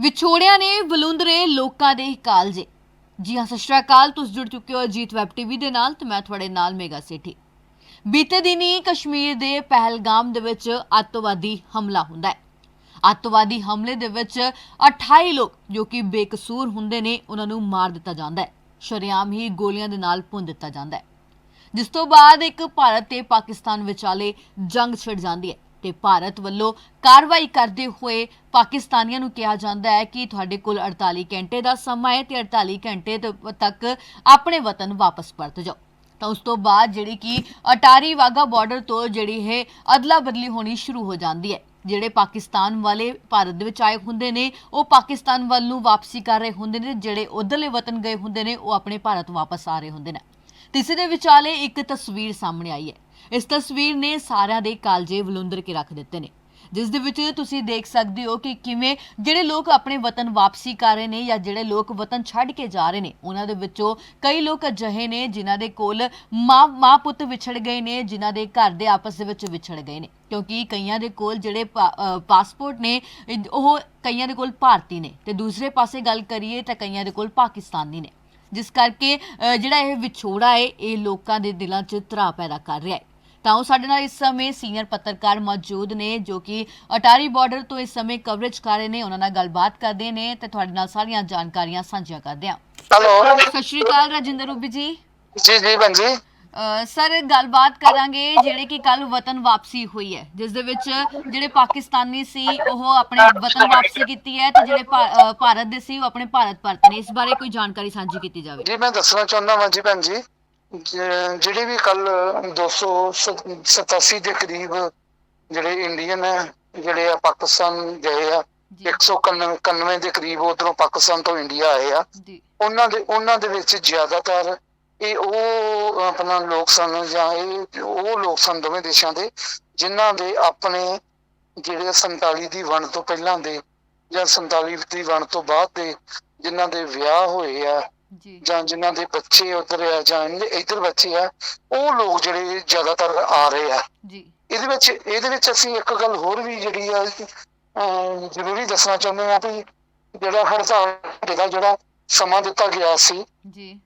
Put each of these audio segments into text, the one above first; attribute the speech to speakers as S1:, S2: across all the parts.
S1: ਵਿਛੋੜਿਆਂ ਨੇ ਬਲੁੰਦਰੇ ਲੋਕਾਂ ਦੇ ਕਾਲਜੇ। ਜੀ ਹਾਂ, ਸਤਿ ਸ਼੍ਰੀ ਅਕਾਲ। ਤੁਸੀਂ ਜੁੜ ਚੁੱਕੇ ਹੋ ਅਜੀਤ ਵੈਬ ਟੀਵੀ ਦੇ ਨਾਲ ਤੇ ਮੈਂ ਤੁਹਾਡੇ ਨਾਲ ਮੇਗਾ ਸੇਠੀ। ਬੀਤੇ ਦਿਨੀ ਕਸ਼ਮੀਰ ਦੇ ਪਹਿਲਗਾਮ ਦੇ ਵਿੱਚ ਅੱਤਵਾਦੀ ਹਮਲਾ ਹੁੰਦਾ ਹੈ। ਅੱਤਵਾਦੀ ਹਮਲੇ ਦੇ ਵਿੱਚ 28 ਲੋਕ, ਜੋ ਕਿ ਬੇਕਸੂਰ ਹੁੰਦੇ ਨੇ, ਉਹਨਾਂ ਨੂੰ ਮਾਰ ਦਿੱਤਾ ਜਾਂਦਾ ਹੈ। ਸ਼ਰੇਆਮ ਹੀ ਗੋਲੀਆਂ ਦੇ ਨਾਲ ਭੁੰਨ ਦਿੱਤਾ ਜਾਂਦਾ ਹੈ। ਜਿਸ ਤੋਂ ਬਾਅਦ ਇੱਕ ਭਾਰਤ ਤੇ ਪਾਕਿਸਤਾਨ ਵਿਚਾਲੇ ਜੰਗ ਛਿੜ ਜਾਂਦੀ ਹੈ। ਤੇ ਭਾਰਤ ਵੱਲੋਂ ਕਾਰਵਾਈ ਕਰਦੇ ਹੋਏ ਪਾਕਿਸਤਾਨੀਆਂ ਨੂੰ ਕਿਹਾ ਜਾਂਦਾ ਹੈ ਕਿ ਤੁਹਾਡੇ ਕੋਲ 48 ਘੰਟੇ ਦਾ ਸਮਾਂ ਹੈ ਤੇ 48 ਘੰਟੇ ਤੱਕ ਆਪਣੇ ਵਤਨ ਵਾਪਸ ਪਰਤ ਜਾਓ। ਤਾਂ ਉਸ ਤੋਂ ਬਾਅਦ ਜਿਹੜੀ ਕਿ ਅਟਾਰੀ ਵਾਗਾ ਬਾਰਡਰ ਤੋਂ ਜਿਹੜੀ ਇਹ ਅਦਲਾ ਬਦਲੀ ਹੋਣੀ ਸ਼ੁਰੂ ਹੋ ਜਾਂਦੀ ਹੈ। ਜਿਹੜੇ ਪਾਕਿਸਤਾਨ ਵਾਲੇ ਭਾਰਤ ਦੇ ਵਿੱਚ ਆਏ ਹੁੰਦੇ ਨੇ, ਉਹ ਪਾਕਿਸਤਾਨ ਵੱਲ ਨੂੰ ਵਾਪਸੀ ਕਰ ਰਹੇ ਹੁੰਦੇ ਨੇ, ਜਿਹੜੇ ਉਧਰਲੇ ਵਤਨ ਗਏ ਹੁੰਦੇ ਨੇ, ਉਹ ਆਪਣੇ ਭਾਰਤ ਵਾਪਸ ਆ ਰਹੇ ਹੁੰਦੇ ਨੇ। ਤੀਸਰੇ ਦੇ ਵਿਚਾਲੇ ਇੱਕ ਤਸਵੀਰ ਸਾਹਮਣੇ ਆਈ ਹੈ। ਇਸ ਤਸਵੀਰ ਨੇ ਸਾਰਿਆਂ ਦੇ ਕਾਲਜੇ ਵਲੁੰਦਰ ਕੇ ਰੱਖ ਦਿੱਤੇ ਨੇ, ਜਿਸ ਦੇ ਵਿੱਚ ਤੁਸੀਂ ਦੇਖ ਸਕਦੇ ਹੋ ਕਿ ਕਿਵੇਂ ਜਿਹੜੇ ਲੋਕ ਆਪਣੇ ਵਤਨ ਵਾਪਸੀ ਕਰ ਰਹੇ ਨੇ ਜਾਂ ਜਿਹੜੇ ਲੋਕ ਵਤਨ ਛੱਡ ਕੇ ਜਾ ਰਹੇ ਨੇ, ਉਹਨਾਂ ਦੇ ਵਿੱਚੋਂ ਕਈ ਲੋਕ ਅਜਿਹੇ ਨੇ ਜਿਨ੍ਹਾਂ ਦੇ ਕੋਲ ਮਾਂ ਮਾਂ ਪੁੱਤ ਵਿਛੜ ਗਏ ਨੇ, ਜਿਨ੍ਹਾਂ ਦੇ ਘਰ ਦੇ ਆਪਸ ਦੇ ਵਿੱਚ ਵਿਛੜ ਗਏ ਨੇ, ਕਿਉਂਕਿ ਕਈਆਂ ਦੇ ਕੋਲ ਜਿਹੜੇ ਪਾ- ਪਾਸਪੋਰਟ ਨੇ ਉਹ ਕਈਆਂ ਦੇ ਕੋਲ ਭਾਰਤੀ ਨੇ ਤੇ ਦੂਸਰੇ ਪਾਸੇ ਗੱਲ ਕਰੀਏ ਤਾਂ ਕਈਆਂ ਦੇ ਕੋਲ ਪਾਕਿਸਤਾਨੀ ਨੇ, ਜਿਸ ਕਰਕੇ ਜਿਹੜਾ ਇਹ ਵਿਛੋੜਾ ਹੈ, ਇਹ ਲੋਕਾਂ ਦੇ ਦਿਲਾਂ 'ਚ ਤਰਾ ਪੈਦਾ ਕਰ ਰਿਹਾ ਹੈ। ਤਾਂ ਉਹ ਸਾਡੇ ਨਾਲ ਇਸ ਸਮੇਂ ਸੀਨੀਅਰ ਪੱਤਰਕਾਰ ਮੌਜੂਦ ਨੇ ਜੋ ਕਿ ਅਟਾਰੀ ਬਾਰਡਰ ਤੋਂ ਇਸ ਸਮੇਂ ਕਵਰੇਜ ਕਰ ਰਹੇ ਨੇ। ਉਹਨਾਂ ਨਾਲ ਗੱਲਬਾਤ ਕਰਦੇ ਨੇ ਤੇ ਤੁਹਾਡੇ ਨਾਲ ਸਾਰੀਆਂ ਜਾਣਕਾਰੀਆਂ ਸਾਂਝੀਆਂ ਕਰਦੇ ਹਾਂ।
S2: ਹੈਲੋ
S1: ਸਤਿ ਸ਼੍ਰੀ ਅਕਾਲ ਰਾਜਿੰਦਰ ਰੂਬੀ ਜੀ।
S2: ਜੀ ਜੀ ਭੈਣ ਜੀ।
S1: ਅ, ਸਰ ਗੱਲਬਾਤ ਕਰਾਂਗੇ ਜਿਹੜੇ ਕਿ ਕੱਲ ਵਤਨ ਵਾਪਸੀ ਹੋਈ ਹੈ ਜਿਸ ਦੇ ਵਿੱਚ ਜਿਹੜੇ ਪਾਕਿਸਤਾਨੀ ਸੀ ਉਹ ਆਪਣੇ ਵਤਨ ਵਾਪਸੀ ਕੀਤੀ ਹੈ ਤੇ ਜਿਹੜੇ ਭਾਰਤ ਦੇ ਸੀ ਉਹ ਆਪਣੇ ਭਾਰਤ ਪਰਤ ਨੇ। ਇਸ ਬਾਰੇ ਕੋਈ ਜਾਣਕਾਰੀ ਸਾਂਝੀ ਕੀਤੀ ਜਾਵੇ।
S2: ਜੀ ਮੈਂ ਦੱਸਣਾ ਚਾਹੁੰਦਾ ਹਾਂ ਜੀ ਭੈਣ ਜ- ਜਿਹੜੇ ਵੀ ਕੱਲ 287 ਦੇ ਕਰੀਬ ਜਿਹੜੇ ਇੰਡੀਅਨ ਹੈ ਜਿਹੜੇ ਆ ਪਾਕਿਸਤਾਨ ਗਏ ਆ
S1: ਜੀ।
S2: 191 ਦੇ ਕਰੀਬ ਉਧਰੋਂ ਪਾਕਿਸਤਾਨ ਤੋਂ ਇੰਡੀਆ ਆਏ ਆ। ਉਹਨਾਂ ਦੇ ਉਹਨਾਂ ਦੇ ਵਿੱਚ ਜ਼ਿਆਦਾਤਰ ਇਹ ਉਹ ਆਪਣਾ ਲੋਕ ਸਨ ਜਾਂ ਇਹ ਉਹ ਲੋਕ ਸਨ ਦੋਵੇਂ ਦੇਸ਼ਾਂ ਦੇ ਜਿਨ੍ਹਾਂ ਦੇ ਆਪਣੇ ਜਿਹੜੇ 47 ਦੀ ਵੰਡ ਤੋਂ ਪਹਿਲਾਂ ਦੇ ਜਾਂ 47 ਦੀ ਵੰਡ ਤੋਂ ਬਾਅਦ ਦੇ ਜਿਨ੍ਹਾਂ ਦੇ ਵਿਆਹ ਹੋਏ ਆ
S1: ਜੀ।
S2: ਜਿਨ੍ਹਾਂ ਦੇ ਬੱਚੇ ਉਧਰ ਆ ਜਾਂ ਇੱਧਰ ਬੱਚੇ ਆ ਉਹ ਲੋਕ ਜਿਹੜੇ ਜ਼ਿਆਦਾਤਰ ਆ ਰਹੇ ਆ।
S1: ਜੀ।
S2: ਇਹਦੇ ਵਿੱਚ ਇਹਦੇ ਵਿੱਚ ਅਸੀਂ ਇੱਕ ਗੱਲ ਹੋਰ ਵੀ ਜਿਹੜੀ ਆ ਜ਼ਰੂਰੀ ਦੱਸਣਾ ਚਾਹੁੰਦੇ ਆ ਵੀ ਜਿਹੜਾ ਹੜਤਾਲ ਦਾ ਜਿਹੜਾ ਸਮਾਂ ਦਿੱਤਾ ਗਿਆ ਸੀ।
S1: ਜੀ।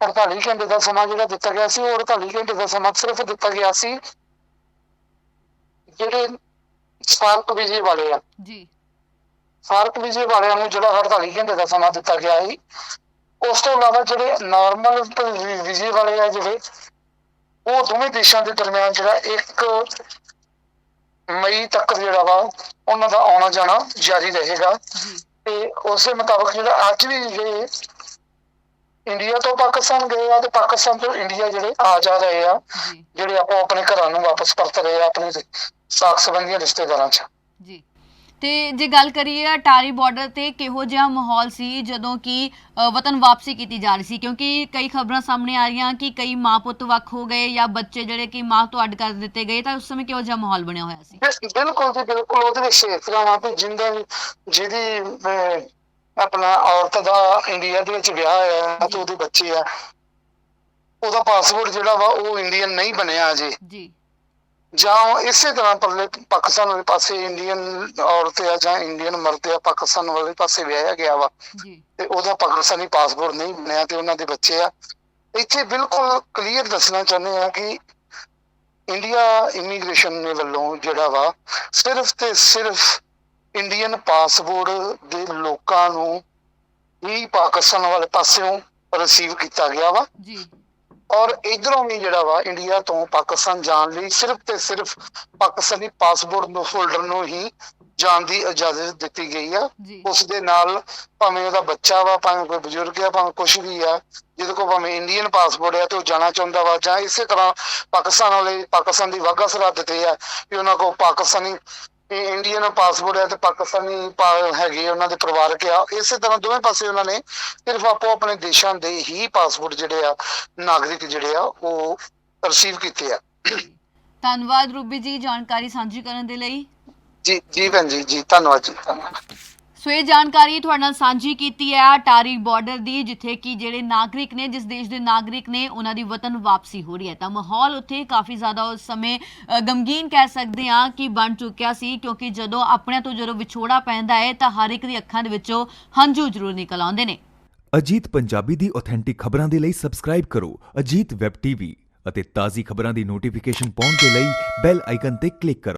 S2: 48 ਘੰਟੇ ਦਾ ਸਮਾਂ ਜਿਹੜਾ ਦਿੱਤਾ ਗਿਆ ਸੀ ਉਹ 48 ਘੰਟੇ ਦਾ ਸਮਾਂ ਸਿਰਫ ਦਿੱਤਾ ਗਿਆ ਸੀ। ਜਿਹੜੇ ਸਪਾਰਕ ਵਿਜੇ ਵਾਲੇ ਆ।
S1: ਜੀ।
S2: ਸਪਾਰਕ ਵਿਜੇ ਵਾਲਿਆਂ ਨੂੰ ਜਿਹੜਾ 48 ਘੰਟੇ ਦਾ ਸਮਾਂ ਦਿੱਤਾ ਗਿਆ ਸੀ ਉਸ ਤੋਂ ਇਲਾਵਾ ਜਿਹੜੇ ਨਾਰਮਲ ਵਿਜੇ ਵਾਲੇ ਆ ਜਿਹੜੇ ਉਹ ਦੋਵੇਂ ਦੇਸ਼ਾਂ ਦੇ ਦਰਮਿਆਨ ਜਿਹੜਾ ਇੱਕ ਮਈ ਤੱਕ ਜਿਹੜਾ ਵਾ ਉਹਨਾਂ ਦਾ ਆਉਣਾ ਜਾਣਾ ਜਾਰੀ ਰਹੇਗਾ। ਤੇ ਉਸੇ ਮੁਤਾਬਕ ਜਿਹੜਾ ਅੱਜ ਵੀ ਜਿਹੜੇ ਇੰਡੀਆ ਤੋਂ ਪਾਕਿਸਤਾਨ ਗਏ ਆ ਤੇ ਪਾਕਿਸਤਾਨ ਤੋਂ ਇੰਡੀਆ ਜਿਹੜੇ ਆ ਜਾ ਰਹੇ ਆ ਜਿਹੜੇ ਆਪੋ ਆਪਣੇ ਘਰਾਂ ਨੂੰ ਵਾਪਸ ਪਰਤ ਰਹੇ ਆ ਆਪਣੇ ਸਾਕ ਸੰਬੰਧੀਆਂ ਰਿਸ਼ਤੇਦਾਰਾਂ 'ਚ।
S1: ਜੀ। ਤੇ ਜੇ ਗੱਲ ਕਰੀਏ ਅਟਾਰੀ ਬਾਰਡਰ ਤੇ ਕਿਹੋ ਜਿਹਾ ਮਾਹੌਲ ਸੀ ਜਦੋਂ ਕਿ ਅ, ਵਤਨ ਵਾਪਸੀ ਕੀਤੀ ਜਾ ਰਹੀ ਸੀ? ਕਿਉਂਕਿ ਕਈ ਖਬਰਾਂ ਸਾਹਮਣੇ ਆ ਰਹੀਆਂ ਕਿ ਕਈ ਮਾਂ ਪੁੱਤ ਵੱਖ ਹੋ ਗਏ ਜਾਂ ਬੱਚੇ ਜਿਹੜੇ ਕਿ ਮਾਂ ਤੋਂ ਅੱਡ ਕਰ ਦਿੱਤੇ ਗਏ ਤਾਂ ਉਸ ਸਮੇਂ ਕਿਹੋ ਜਿਹਾ ਮਾਹੌਲ ਬਣਿਆ ਹੋਇਆ ਸੀ?
S2: ਬਿਲ- ਬਿਲਕੁਲ ਜੀ ਬਿਲਕੁਲ। ਉਹਦੇ ਵਿੱਚ ਇਸ ਤਰ੍ਹਾਂ ਵਾ ਵੀ ਜਿੰਦਾ ਜਿਹਦੀ ਅਹ, ਆਪਣਾ ਔਰਤ ਦਾ ਇੰਡੀਆ ਦੇ ਵਿੱਚ ਵਿਆਹ ਹੈ ਤੇ ਉਹਦੇ ਬੱਚੇ ਆ ਉਹਦਾ ਪਾਸਪੋਰਟ ਜਿਹੜਾ ਵਾ ਉਹ ਇੰਡੀਅਨ ਨਹੀਂ ਬਣਿਆ ਅਜੇ।
S1: ਜੀ।
S2: ਜਾਂ ਉਹ ਇਸੇ ਤਰ੍ਹਾਂ ਪਰਲੇ ਪਾਕਿਸਤਾਨ ਵਾਲੇ ਪਾਸੇ ਇੰਡੀਅਨ ਔਰਤ ਆ ਜਾਂ ਇੰਡੀਅਨ ਮਰਦ ਆ ਪਾਕਿਸਤਾਨ ਵਾਲੇ ਪਾਸੇ ਵਿਆਹਿਆ ਗਿਆ ਵਾ। ਤੇ ਉਹਦਾ ਪਾਕਿਸਤਾਨੀ ਪਾਸਪੋਰਟ ਨਹੀਂ ਬਣਿਆ ਤੇ ਉਹਨਾਂ ਦੇ ਬੱਚੇ ਆ। ਇੱਥੇ ਬਿਲਕੁਲ ਕਲੀਅਰ ਦੱਸਣਾ ਚਾਹੁੰਦੇ ਆ ਕਿ ਇੰਡੀਆ ਇਮੀਗ੍ਰੇਸ਼ਨ ਨੇ ਵੱਲੋਂ ਜਿਹੜਾ ਵਾ ਸਿਰਫ ਤੇ ਸਿਰਫ ਇੰਡੀਅਨ ਪਾਸਪੋਰਟ ਦੇ ਲੋਕਾਂ ਨੂੰ ਹੀ ਪਾਕਿਸਤਾਨ ਵਾਲੇ ਪਾਸਿਓਂ ਰਿਸੀਵ ਕੀਤਾ ਗਿਆ ਵਾ।
S1: ਜੀ।
S2: ਔਰ ਇਧਰੋਂ ਵੀ ਜਿਹੜਾ ਵਾ ਇੰਡੀਆ ਤੋਂ ਪਾਕਿਸਤਾਨ ਜਾਣ ਲਈ ਸਿਰਫ ਤੇ ਸਿਰਫ ਪਾਕਿਸਤਾਨੀ ਪਾਸਪੋਰਟ ਨੂੰ ਹੋਲਡਰ ਨੂੰ ਹੀ ਜਾਣ ਦੀ ਇਜਾਜ਼ਤ ਦਿੱਤੀ ਗਈ ਆ। ਉਸ ਦੇ ਨਾਲ ਭਾਵੇਂ ਉਹਦਾ ਬੱਚਾ ਵਾ ਭਾਵੇਂ ਕੋਈ ਬਜ਼ੁਰਗ ਆ ਭਾਵੇਂ ਕੁਝ ਵੀ ਆ ਜਿਹਦੇ ਕੋਲ ਭਾਵੇਂ ਇੰਡੀਅਨ ਪਾਸਪੋਰਟ ਆ ਤੇ ਉਹ ਜਾਣਾ ਚਾਹੁੰਦਾ ਵਾ ਜਾਂ ਇਸੇ ਤਰ੍ਹਾਂ ਪਾਕਿਸਤਾਨ ਵਾਲੇ ਪਾਕਿਸਤਾਨ ਦੀ ਵਾਘਾ ਸਰਹੱਦ ਤੇ ਆ ਵੀ ਉਹਨਾਂ ਕੋਲ ਪਾਕਿਸਤਾਨੀ ਇੰਡੀਅਨ ਪਾਸਪੋਰਟ ਆ ਤੇ ਪਾਕਿਸਤਾਨੀ ਹੈਗੇ ਉਹਨਾਂ ਦੇ ਪਰਿਵਾਰਕ ਆ। ਇਸੇ ਤਰ੍ਹਾਂ ਦੋਵੇਂ ਪਾਸੇ ਉਹਨਾਂ ਨੇ ਸਿਰਫ ਆਪੋ ਆਪਣੇ ਦੇਸ਼ਾਂ ਦੇ ਹੀ ਪਾਸਪੋਰਟ ਜਿਹੜੇ ਆ ਨਾਗਰਿਕ ਜਿਹੜੇ ਆ ਉਹ ਰਿਸੀਵ ਕੀਤੇ ਆ।
S1: ਧੰਨਵਾਦ ਰੂਬੀ ਜੀ ਜਾਣਕਾਰੀ ਸਾਂਝੀ ਕਰਨ ਦੇ ਲਈ।
S2: ਜੀ ਜੀ ਭੈਣ ਜੀ ਜੀ ਧੰਨਵਾਦ ਜੀ ਧੰਨਵਾਦ।
S1: ਸੋ ਇਹ ਜਾਣਕਾਰੀ ਤੁਹਾਡੇ ਨਾਲ ਸਾਂਝੀ ਕੀਤੀ ਹੈ ਟਾਰੀ ਬਾਰਡਰ ਦੀ, ਜਿੱਥੇ ਕਿ ਜਿਹੜੇ ਨਾਗਰਿਕ ਨੇ, ਜਿਸ ਦੇਸ਼ ਦੇ ਨਾਗਰਿਕ ਨੇ, ਉਹਨਾਂ ਦੀ ਵਤਨ ਵਾਪਸੀ ਹੋ ਰਹੀ ਹੈ। ਤਾਂ ਮਾਹੌਲ ਉੱਥੇ ਕਾਫੀ ਜ਼ਿਆਦਾ ਉਸ ਸਮੇਂ ਗਮਗੀਨ ਕਹਿ ਸਕਦੇ ਹਾਂ ਕਿ ਬਣ ਚੁੱਕਿਆ ਸੀ, ਕਿਉਂਕਿ ਜਦੋਂ ਆਪਣਿਆਂ ਤੋਂ ਜਦੋਂ ਵਿਛੋੜਾ ਪੈਂਦਾ ਹੈ, ਤਾਂ ਹਰ ਇੱਕ ਦੀ ਅੱਖਾਂ ਦੇ ਵਿੱਚੋਂ ਹੰਝੂ ਜ਼ਰੂਰ ਨਿਕਲ ਆਉਂਦੇ ਨੇ।
S3: ਅਜੀਤ ਪੰਜਾਬੀ ਦੀ ਆਥੈਂਟਿਕ ਖਬਰਾਂ ਦੇ ਲਈ ਸਬਸਕ੍ਰਾਈਬ ਕਰੋ ਅਜੀਤ ਵੈਬ ਟੀਵੀ ਅਤੇ ਤਾਜ਼ੀ ਖਬਰਾਂ ਦੀ ਨੋਟੀਫਿਕੇਸ਼ਨ ਪਾਉਣ ਦੇ ਲਈ ਬੈਲ ਆਈਕਨ ਤੇ ਕਲਿੱਕ ਕਰੋ।